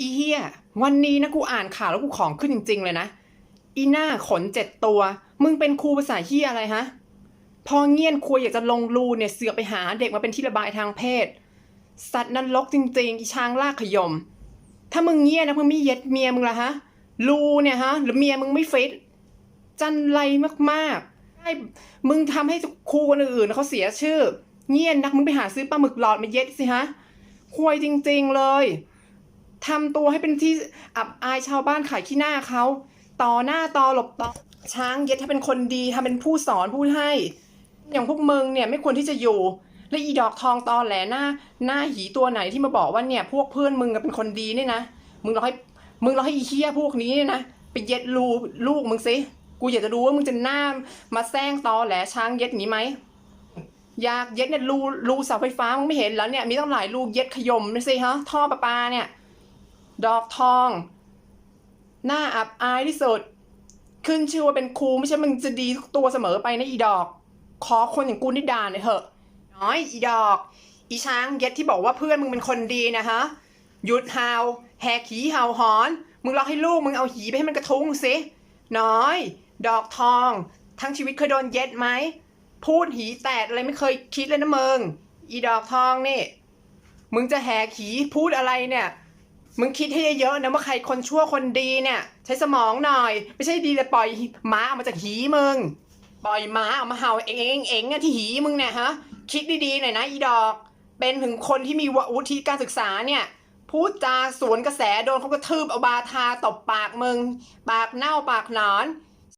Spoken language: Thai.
อีเฮียวันนี้นะกูอ่านข่าวแล้วกูของขึ้นจริง ๆ เลยนะ อีหน้าขนเจ็ดตัว มึงเป็นครูภาษาเฮียอะไรฮะ พอเงียนครัวอยากจะลงรูเนี่ยเสือกไปหาเด็กมาเป็นที่ระบายทางเพศ สัตว์นรกจริงๆอีช้างลากขยม ถ้ามึงเงียนะมึงไม่เย็ดเมียมึงละฮะรูเนี่ยฮะ หรือเมียมึงไม่ฟิตจันไรมากๆให้มึงทำให้ครูคนอื่นเขาเสียชื่อ เงียนนักมึงไปหาซื้อปลาหมึกหลอดมาเย็ดสิฮะควยจริง ๆเลย ทำตัวให้เป็นที่อับอายชาวบ้านขายขี้หน้าเขาต่อหน้าต่อหลบต่อช้างเย็ดถ้าเป็นคนดีทำเป็นผู้สอนผู้ให้ อย่างพวกมึงเนี่ยไม่ควรที่จะอยู่และอีดอกทองตอแหลหน้า หน้าหีตัวไหนที่มาบอกว่าเนี่ย พวกเพื่อนมึงเป็นคนดีเนี่ยนะมึงรอให้มึงรอให้อีเคียพวกนี้เนี่ยนะไปเย็ดรูลูกมึงสิกูอยากจะรู้ว่ามึงจะหน้ามาแซงตอแหลช้างเย็ดงนี้ไหมอยากเย็ดเนี่ยรูรูเสาไฟฟ้ามึงไม่เห็นแล้วเนี่ยมีตั้งหลายรูเย็ดขยมนะสิฮะท่อประปาเนี่ย ดอกทอง หน้าอับอายที่สุด ขึ้นชื่อว่าเป็นครูไม่ใช่มึงจะดีทุกตัวเสมอไปนะอีดอก ขอคนอย่างกูนี่ด่าหน่อยเถอะ น้อยอีดอก อีช้างเย็ดที่บอกว่าเพื่อนมึงเป็นคนดีนะฮะ หยุดเฮาแหกหีเห่าหอน มึงรอให้ลูกมึงเอาหีไปให้มันกระทุ้งสิ น้อย ดอกทอง ทั้งชีวิตเคยโดนเย็ดไหม พูดหีแตกอะไรไม่เคยคิดเลยนะมึง อีดอกทองนี่ มึงจะแหกหีพูดอะไรเนี่ย มึงคิดให้เยอะๆนะว่าใครคนชั่วคนดีเนี่ย ใช้สมองหน่อย ไม่ใช่ดีแต่ปล่อยหม้าออกมาจากหีมึง ปล่อยหม้าออกมาเห่าเองเองเองอะที่หีมึงเนี่ยฮะ คิดดีๆหน่อยนะอีดอก เป็นถึงคนที่มีวุฒิการศึกษาเนี่ยพูดจาสวนกระแสโดนเขากระทืบเอาบาทาตบปากมึง ปากเน่าปากหนอน